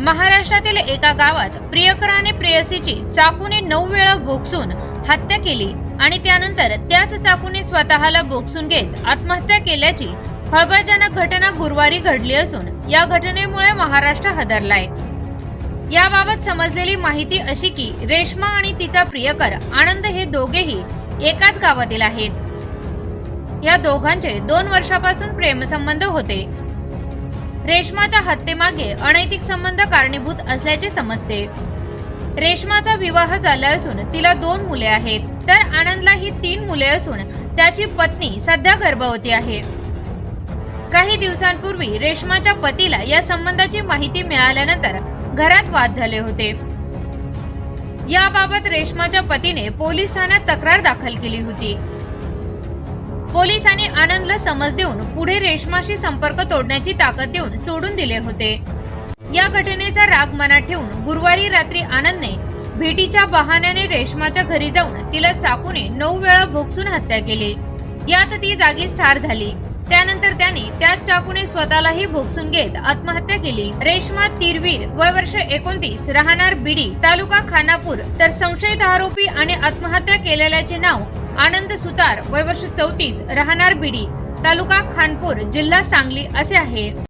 महाराष्ट्रातील एका गावात प्रियकराने प्रेयसीची चाकूने नऊ वेळा भोगसून हत्या केली आणि त्यानंतर त्याच चाकूने स्वतःला भोगसून घेत आत्महत्या केल्याची खळबळजनक घटना गुरुवारी घडली असून या घटनेमुळे महाराष्ट्र हादरलाय. याबाबत समजलेली माहिती अशी की रेश्मा आणि तिचा प्रियकर आनंद हे दोघेही एकाच गावातील आहेत. या दोघांचे दोन वर्षापासून प्रेमसंबंध होते. रेश्माच्या हत्येमागे अनैतिक संबंध कारणीभूत असल्याचे समजते. रेश्माचा विवाह झाला असून तिला दोन मुले आहेत. तर आनंदला ही तीन मुले असून त्याची पत्नी सध्या गर्भवती आहे. काही दिवसांपूर्वी रेश्माच्या पतीला या संबंधाची माहिती मिळाल्यानंतर घरात वाद झाले होते. याबाबत रेश्माच्या पतीने पोलीस ठाण्यात तक्रार दाखल केली होती. पोलिसांनी आनंदला समज देऊन पुढे रेश्माशी संपर्क तोडण्याची ताकद देऊन सोडून दिले होते. या घटनेचा राग मनात ठेवून गुरुवारी रात्री आनंदने भेटीच्या बहाण्याने रेश्माच्या घरी जाऊन तिला चाकूने नऊ वेळा भोगसून हत्या केली. यात ती जागीच ठार झाली. त्यानंतर त्याने त्याच चाकूने स्वतःलाही भोगसून घेत आत्महत्या केली. रेश्मा तिरवीर वय वर्ष एकोणतीस राहणार बिडी तालुका खानापूर तर संशयित आरोपी आणि आत्महत्या केलेल्याचे नाव आनंद सुतार वय वर्ष चौतीस राहणार बिडी तालुका खानपूर जिल्हा सांगली असे आहे.